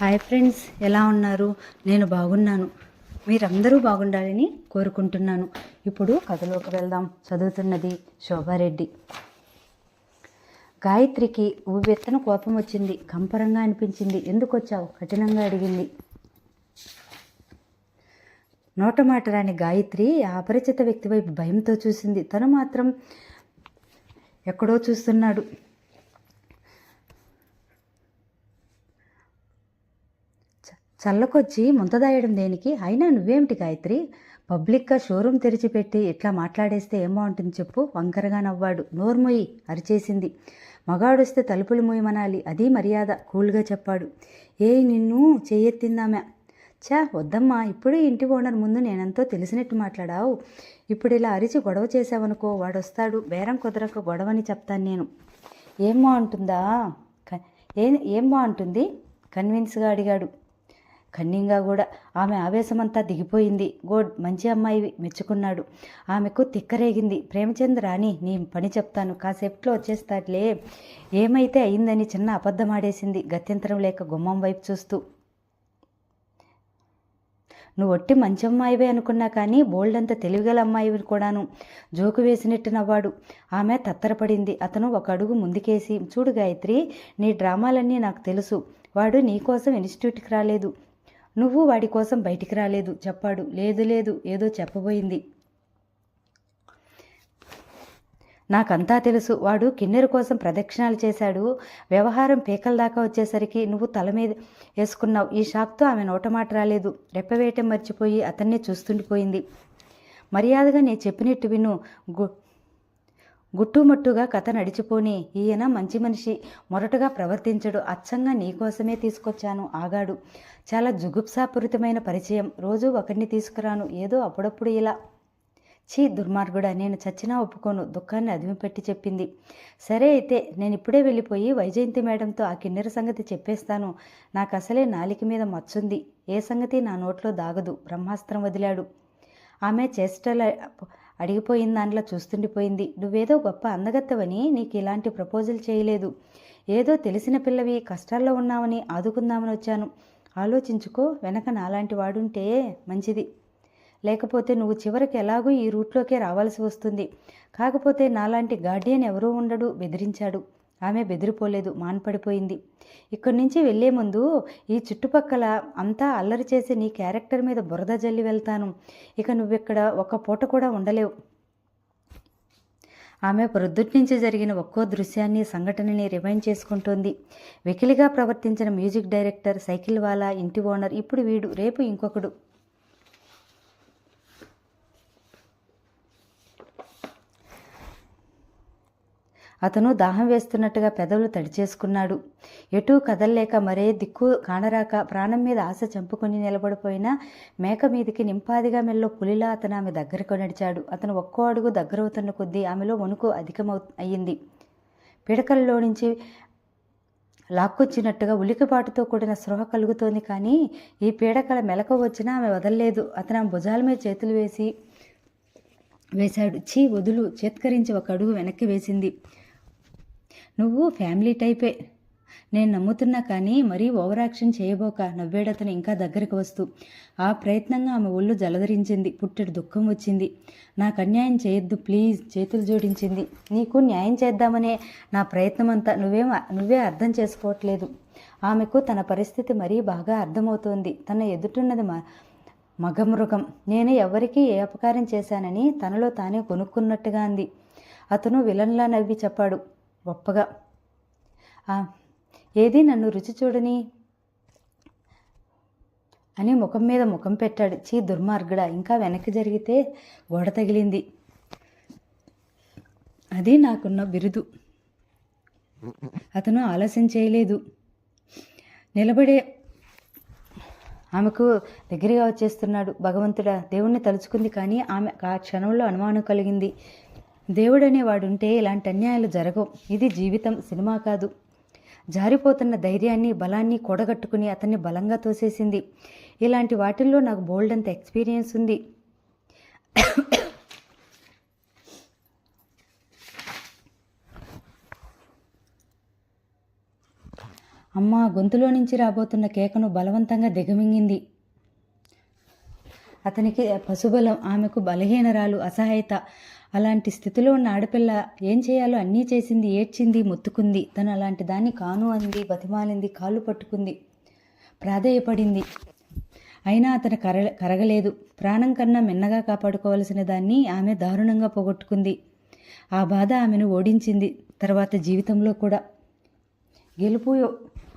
Hi friends ఎలా ఉన్నారు? నేను బాగున్నాను. మీరందరూ బాగుండాలని కోరుకుంటున్నాను. ఇప్పుడు కథలోకి వెళ్దాం. చదువుతున్నది శోభారెడ్డి. గాయత్రికి ఊవెత్తన కోపం వచ్చింది. కంపరంగా అనిపించింది. ఎందుకు వచ్చావు? కఠినంగా అడిగింది. నోట మాట రాని గాయత్రి ఆ అపరిచిత వ్యక్తి వైపు భయంతో చూసింది. తను మాత్రం ఎక్కడో చూస్తున్నాడు. చల్లకొచ్చి ముంతదాయడం దేనికి? అయినా నువ్వేమిటి గాయత్రి? పబ్లిక్గా షోరూమ్ తెరిచిపెట్టి ఇట్లా మాట్లాడేస్తే ఏం బాగుంటుంది చెప్పు? వంకరగా నవ్వాడు. నోర్మొయ్యి అరిచేసింది. మగాడొస్తే తలుపులు మూయమనాలి. అది మర్యాద. కూల్గా చెప్పాడు. ఏ నిన్ను చెయ్యెత్తిందామె. చా వద్దమ్మా. ఇప్పుడే ఇంటి ఓనర్ ముందు నేనంతో తెలిసినట్టు మాట్లాడావు. ఇప్పుడు ఇలా అరిచి గొడవ చేసావనుకో వాడొస్తాడు. బేరం కుదరక గొడవని చెప్తాను నేను. ఏం బాగుంటుందా ఏం ఏం బాగుంటుంది కన్విన్స్గా అడిగాడు. కన్నింగా కూడా ఆమె ఆవేశమంతా దిగిపోయింది. గోడ్ మంచి అమ్మాయి మెచ్చుకున్నాడు. ఆమెకు తిక్కరేగింది. ప్రేమచంద్ రాణి నీ పని చెప్తాను. కాసేపట్లో వచ్చేస్తాట్లే ఏమైతే అయిందని చిన్న అబద్ధం ఆడేసింది. గత్యంతరం లేక గుమ్మం వైపు చూస్తూ నువ్వు ఒట్టి మంచి అమ్మాయివే అనుకున్నా కానీ బోల్డంత తెలివిగల అమ్మాయివి కూడాను. జోకు వేసినట్టు నవ్వాడు. ఆమె తత్తరపడింది. అతను ఒక అడుగు ముందుకేసి చూడు గాయత్రి నీ డ్రామాలన్నీ నాకు తెలుసు. వాడు నీకోసం ఇన్స్టిట్యూట్కి రాలేదు. నువ్వు వాడి కోసం బయటికి రాలేదు. చెప్పాడు. లేదు లేదు. ఏదో చెప్పబోయింది. నాకంతా తెలుసు. వాడు కిన్నెరు కోసం ప్రదక్షిణాలు చేశాడు. వ్యవహారం పీకల దాకా వచ్చేసరికి నువ్వు తల మీద వేసుకున్నావు. ఈ షాక్తో ఆమె నోటమాట రాలేదు. రెప్పవేయటం మర్చిపోయి అతన్నే చూస్తుండిపోయింది. మర్యాదగా నేను చెప్పినట్టు విను. గు గుట్టుమట్టుగా కథ నడిచిపోని ఈయన మంచి మనిషి. మొరటుగా ప్రవర్తించడు. అచ్చంగా నీకోసమే తీసుకొచ్చాను ఆగాడు. చాలా జుగుప్సాపూరితమైన పరిచయం. రోజు ఒకరిని తీసుకురాను. ఏదో అప్పుడప్పుడు ఇలా. ఛీ దుర్మార్గుడా నేను చచ్చినా ఒప్పుకోను. దుఃఖాన్ని అదిమిపెట్టి చెప్పింది. సరే అయితే నేను ఇప్పుడే వెళ్ళిపోయి వైజయంతి మేడంతో ఆ కిన్నెర సంగతి చెప్పేస్తాను. నాకు అసలే నాలిక మీద మచ్చుంది. ఏ సంగతి నా నోట్లో దాగదు. బ్రహ్మాస్త్రం వదిలాడు. ఆమె చేష్టల అడిగిపోయిన దాంట్లో చూస్తుండిపోయింది నువ్వేదో గొప్ప అందగత్తవని నీకు ఇలాంటి ప్రపోజల్ చేయలేదు. ఏదో తెలిసిన పిల్లవి కష్టాల్లో ఉన్నామని ఆదుకుందామని వచ్చాను. ఆలోచించుకో వెనక నాలాంటి వాడుంటే మంచిది. లేకపోతే నువ్వు చివరికి ఎలాగూ ఈ రూట్లోకే రావాల్సి వస్తుంది. కాకపోతే నాలాంటి గార్డియన్ ఎవరూ ఉండడు బెదిరించాడు. ఆమె బెదిరిపోలేదు మాన్పడిపోయింది. ఇక్కడి నుంచి వెళ్ళే ముందు ఈ చుట్టుపక్కల అంతా అల్లరి చేసి నీ క్యారెక్టర్ మీద బురద జల్లి వెళ్తాను. ఇక నువ్విక్కడ ఒక్క పూట కూడా ఉండలేవు. ఆమె ప్రొద్దుటి నుంచి జరిగిన ఒక్కో దృశ్యాన్ని సంఘటనని రిమైండ్ చేసుకుంటోంది. వెకిలిగా ప్రవర్తించిన మ్యూజిక్ డైరెక్టర్ సైకిల్ వాలా ఇంటి ఓనర్ ఇప్పుడు వీడు రేపు ఇంకొకడు. అతను దాహం వేస్తున్నట్టుగా పెదవులు తడిచేసుకున్నాడు. ఎటూ కదల్లేక మరే దిక్కు కానరాక ప్రాణం మీద ఆశ చంపుకుని నిలబడిపోయిన మేక మీదికి నింపాదిగా మెల్లో పులిలా అతను ఆమె దగ్గరకు నడిచాడు. అతను ఒక్కో అడుగు దగ్గరవుతున్న కొద్దీ ఆమెలో వణుకు అధికమవు అయ్యింది. పిడకల్లో నుంచి లాక్కొచ్చినట్టుగా ఉలికిపాటుతో కూడిన స్పృహ కలుగుతోంది కానీ ఈ పీడకల మెలకు వచ్చినా ఆమె వదలలేదు. అతను ఆమె భుజాల మీద చేతులు వేసి వేశాడు. చీ వదులు. చేత్కరించి ఒక అడుగు వెనక్కి వేసింది. నువ్వు ఫ్యామిలీ టైపే. నేను నమ్ముతున్నా కానీ మరీ ఓవర్ యాక్షన్ చేయబోక నవ్వేడతను ఇంకా దగ్గరికి వస్తూ. ఆ ప్రయత్నంగా ఆమె ఒళ్ళు జలధరించింది పుట్టెడు దుఃఖం వచ్చింది. నాకు అన్యాయం చేయొద్దు ప్లీజ్ చేతులు జోడించింది. నీకు న్యాయం చేద్దామనే నా ప్రయత్నం అంతా నువ్వేం నువ్వే అర్థం చేసుకోవట్లేదు. ఆమెకు తన పరిస్థితి మరీ బాగా అర్థమవుతోంది. తన ఎదుటిన్నది మ మగమృగం. నేను ఎవరికీ ఏ అపకారం చేశానని తనలో తానే కొనుక్కున్నట్టుగా అంది. అతను విలన్లా నవ్వి చెప్పాడు. గొప్పగా. ఏది నన్ను రుచి చూడని? అని ముఖం మీద ముఖం పెట్టాడు. చీ దుర్మార్గుడా ఇంకా వెనక్కి జరిగితే గోడ తగిలింది. అది నాకున్న బిరుదు. అతను ఆలస్యం చేయలేదు. నిలబడే ఆమెకు దగ్గరగా వచ్చేస్తున్నాడు. భగవంతుడా దేవుణ్ణి తలుచుకుంది కానీ ఆమె ఆ క్షణంలో అనుమానం కలిగింది. దేవుడనేవాడుంటే ఇలాంటి అన్యాయాలు జరగవు. ఇది జీవితం సినిమా కాదు. జారిపోతున్న ధైర్యాన్ని బలాన్ని కూడగట్టుకుని అతన్ని బలంగా తోసేసింది. ఇలాంటి వాటిల్లో నాకు బోల్డ్ అంత ఎక్స్పీరియన్స్ ఉంది. అమ్మ గొంతులో నుంచి రాబోతున్న కేకను బలవంతంగా దిగమింగింది. అతనికి పశుబలం ఆమెకు బలహీనరాలు అసహాయత. అలాంటి స్థితిలో ఉన్న ఆడపిల్ల ఏం చేయాలో అన్నీ చేసింది ఏడ్చింది మొత్తుకుంది. తను అలాంటి దాన్ని కాను అంది బతిమాలింది కాళ్ళు పట్టుకుంది. ప్రాధేయపడింది. అయినా అతను కర కరగలేదు. ప్రాణం కన్నా మిన్నగా కాపాడుకోవలసిన దాన్ని ఆమె దారుణంగా పోగొట్టుకుంది. ఆ బాధ ఆమెను ఓడించింది తర్వాత జీవితంలో కూడా. గెలుపు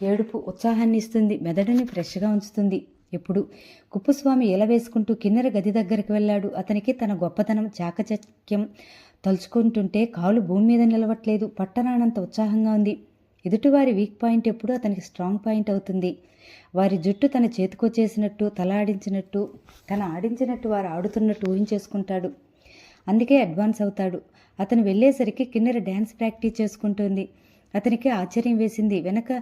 ఏడుపు ఉత్సాహాన్ని ఇస్తుంది మెదడుని ఫ్రెష్గా ఉంచుతుంది. ఎప్పుడు. కుప్పస్వామి ఎలా వేసుకుంటూ కిన్నెర గది దగ్గరికి వెళ్ళాడు? అతనికి తన గొప్పతనం చాకచక్యం తలుచుకుంటుంటే కాలు భూమి మీద నిలవట్లేదు. పట్టణానంత ఉత్సాహంగా ఉంది. ఎదుటివారి వీక్ పాయింట్ ఎప్పుడు అతనికి స్ట్రాంగ్ పాయింట్ అవుతుంది. వారి జుట్టు తన చేతికొచ్చేసినట్టు తల ఆడించినట్టు తన ఆడించినట్టు వారు ఆడుతున్నట్టు ఊహించేసుకుంటాడు. అందుకే అడ్వాన్స్ అవుతాడు. అతను వెళ్ళేసరికి కిన్నెర డ్యాన్స్ ప్రాక్టీస్ చేసుకుంటుంది. అతనికి ఆశ్చర్యం వేసింది. వెనక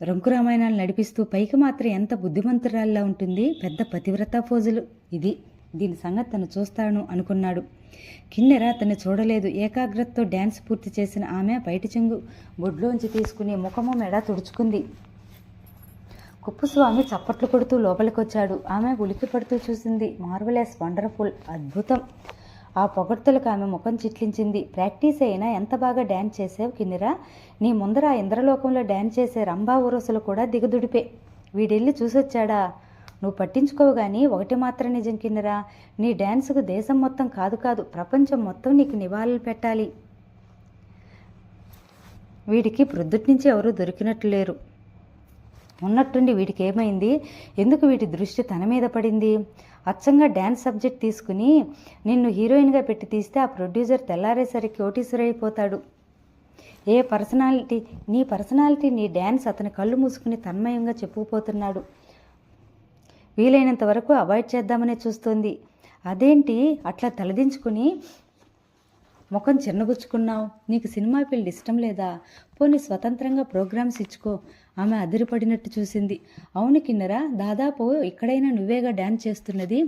రంకు రామాయణాలు నడిపిస్తూ పైకి మాత్రం ఎంత బుద్ధిమంతురాల్లా ఉంటుంది పెద్ద పతివ్రత ఫోజులు. ఇది దీని సంగతి తను చూస్తాను అనుకున్నాడు. కిన్నెర తను చూడలేదు. ఏకాగ్రతతో డ్యాన్స్ పూర్తి చేసిన ఆమె బయట చెంగు బొడ్లోంచి తీసుకుని ముఖము మెడ తుడుచుకుంది. కుప్పస్వామి చప్పట్లు కొడుతూ లోపలికొచ్చాడు. ఆమె ఉలికి పడుతూ చూసింది. మార్వలెస్ వండర్ఫుల్ అద్భుతం. ఆ పొగడ్తలకు ఆమె ముఖం చిట్లించింది. ప్రాక్టీస్ అయినా ఎంత బాగా డ్యాన్స్ చేసావు కిన్నెరా? నీ ముందర ఆ ఇంద్రలోకంలో డ్యాన్స్ చేసే రంభా ఊరసులు కూడా దిగదుడిపే. వీడెళ్ళి చూసొచ్చాడా? నువ్వు పట్టించుకోవు కానీ ఒకటి మాత్రం నిజం కిన్నెరా. నీ డ్యాన్సుకు దేశం మొత్తం కాదు కాదు ప్రపంచం మొత్తం నీకు నివాళులు పెట్టాలి. వీడికి ప్రొద్దుటి నుంచి ఎవరూ దొరికినట్లు లేరు. ఉన్నట్టుండి వీడికి ఏమైంది ఎందుకు వీటి దృష్టి తన మీద పడింది? అచ్చంగా డ్యాన్స్ సబ్జెక్ట్ తీసుకుని నిన్ను హీరోయిన్గా పెట్టి తీస్తే ఆ ప్రొడ్యూసర్ తెల్లారేసరికి కోటీశ్వరైపోతాడు. ఏ పర్సనాలిటీ నీ పర్సనాలిటీ నీ డ్యాన్స్ అతని కళ్ళు మూసుకుని తన్మయంగా చెప్పుకుపోతున్నాడు. వీలైనంత వరకు అవాయిడ్ చేద్దామనే చూస్తోంది. అదేంటి? అట్లా తలదించుకుని ముఖం చిన్నబుచ్చుకున్నావు నీకు సినిమా పెళ్ళి ఇష్టం లేదా? పోనీ స్వతంత్రంగా ప్రోగ్రామ్స్ ఇచ్చుకో. ఆమె అదిరిపడినట్టు చూసింది. అవును కిన్నరా దాదాపు ఇక్కడైనా నువ్వేగా డ్యాన్స్ చేస్తున్నది?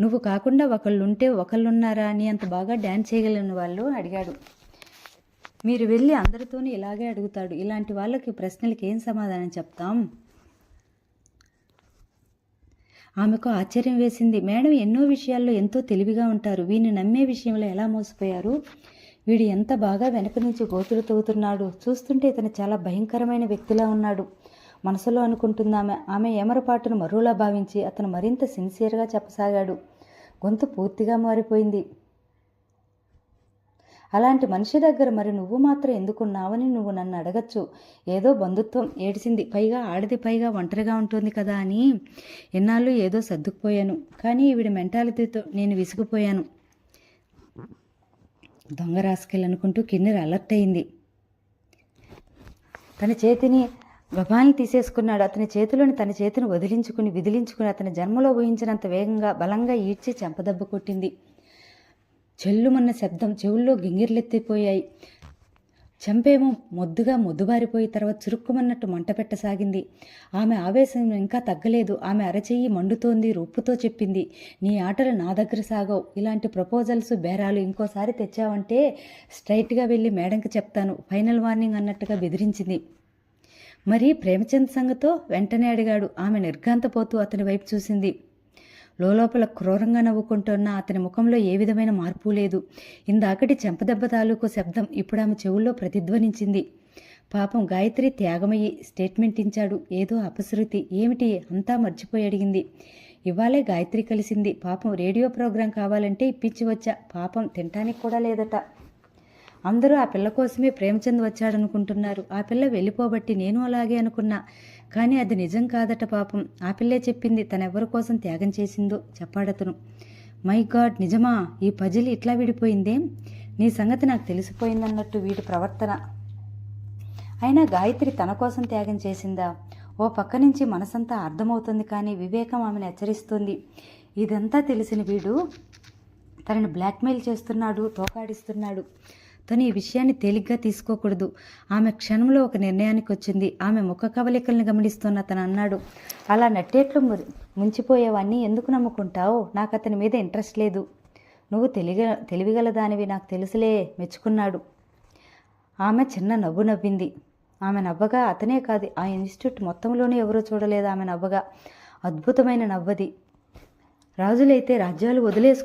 నువ్వు కాకుండా ఒకళ్ళుంటే ఒకళ్ళున్నారా అని అంత బాగా డ్యాన్స్ చేయగలిగిన వాళ్ళు అడిగాడు. మీరు వెళ్ళి అందరితోనూ ఇలాగే అడుగుతాడు. ఇలాంటి వాళ్ళకి ప్రశ్నలకి ఏం సమాధానం చెప్తాం? ఆమెకు ఆశ్చర్యం వేసింది. మేడం ఎన్నో విషయాల్లో ఎంతో తెలివిగా ఉంటారు. వీని నమ్మే విషయంలో ఎలా మోసపోయారు? వీడు ఎంత బాగా వెనక నుంచి గోతులు తవ్వుతున్నాడు. చూస్తుంటే ఇతను చాలా భయంకరమైన వ్యక్తిలా ఉన్నాడు. మనసులో అనుకుంటుందామె ఆమె. ఏమరపాటును మరోలా భావించి అతను మరింత సిన్సియర్గా చెప్పసాగాడు. గొంతు పూర్తిగా మారిపోయింది. అలాంటి మనిషి దగ్గర మరి నువ్వు మాత్రం ఎందుకున్నావని నువ్వు నన్ను అడగచ్చు. ఏదో బంధుత్వం ఏడిసింది పైగా ఆడది పైగా ఒంటరిగా ఉంటుంది కదా అని ఎన్నాళ్ళు ఏదో సర్దుకుపోయాను. కానీ ఈవిడ మెంటాలిటీతో నేను విసిగిపోయాను. దొంగ రాసుకెళ్ళనుకుంటూ కిన్నెర అలర్ట్ అయింది. తన చేతిని గబాల్ని తీసేసుకున్నాడు. అతని చేతిలోని తన చేతిని వదిలించుకుని విదిలించుకుని అతని జన్మలో ఊహించినంత వేగంగా బలంగా ఈడ్చి చెంపదెబ్బ కొట్టింది. చెల్లుమన్న శబ్దం చెవుల్లో గింగిర్లెత్తిపోయాయి. చంపేమో మొద్దుగా మొద్దుబారిపోయి తర్వాత చురుక్కుమన్నట్టు మంట పెట్టసాగింది. ఆమె ఆవేశం ఇంకా తగ్గలేదు. ఆమె అరచెయ్యి మండుతోంది రొప్పుతో చెప్పింది. నీ ఆటలు నా దగ్గర సాగవు. ఇలాంటి ప్రపోజల్స్ బేరాలు ఇంకోసారి తెచ్చావంటే స్ట్రైట్గా వెళ్ళి మేడంకి చెప్తాను. ఫైనల్ వార్నింగ్ అన్నట్టుగా బెదిరించింది. మరి ప్రేమచంద్ సంగతో వెంటనే అడిగాడు. ఆమె నిర్ఘాంతపోతూ అతని వైపు చూసింది. లోపల క్రూరంగా నవ్వుకుంటున్న అతని ముఖంలో ఏ విధమైన మార్పు లేదు. ఇందాకటి చెంపదెబ్బ తాలూకు శబ్దం ఇప్పుడు ఆమె చెవుల్లో ప్రతిధ్వనించింది. పాపం గాయత్రి త్యాగమయ్యి స్టేట్మెంట్ ఇచ్చాడు. ఏదో అపశృతి. ఏమిటి? అంతా మర్చిపోయి అడిగింది. ఇవాళే గాయత్రి కలిసింది. పాపం రేడియో ప్రోగ్రాం కావాలంటే ఇప్పించి వచ్చా. పాపం తినటానికి కూడా లేదట. అందరూ ఆ పిల్ల కోసమే ప్రేమచంద్ వచ్చాడనుకుంటున్నారు. ఆ పిల్ల వెళ్ళిపోబట్టి నేను అలాగే అనుకున్నా. కానీ అది నిజం కాదట పాపం. ఆ పిల్లే చెప్పింది తనెవరి కోసం త్యాగం చేసిందో చెప్పాడతను. మై గాడ్ నిజమా? ఈ పజిల్ ఇట్లా విడిపోయిందే? నీ సంగతి నాకు తెలిసిపోయిందన్నట్టు వీడి ప్రవర్తన. అయినా గాయత్రి తన కోసం త్యాగం చేసిందా? ఓ పక్క నుంచి మనసంతా అర్థమవుతుంది కానీ వివేకం ఆమెను హెచ్చరిస్తుంది. ఇదంతా తెలిసిన వీడు తనని బ్లాక్మెయిల్ చేస్తున్నాడు తోకాడిస్తున్నాడు. తను ఈ విషయాన్ని తేలిగ్గా తీసుకోకూడదు. ఆమె క్షణంలో ఒక నిర్ణయానికి వచ్చింది. ఆమె ముఖ కవలికల్ని గమనిస్తున్న అతను అన్నాడు అలా నట్టేట్లు ము- ముంచిపోయేవాన్ని ఎందుకు నమ్ముకుంటావు? నాకు అతని మీద ఇంట్రెస్ట్ లేదు. నువ్వు తెలియ తెలివిగల దానివి నాకు తెలుసులే మెచ్చుకున్నాడు. ఆమె చిన్న నవ్వు నవ్వింది. ఆమె నవ్వగా అతనే కాదు ఆ ఇన్స్టిట్యూట్ మొత్తంలోనే ఎవరూ చూడలేదు ఆమె నవ్వగా. అద్భుతమైన నవ్వది. రాజులైతే రాజ్యాలు వదిలేసుకు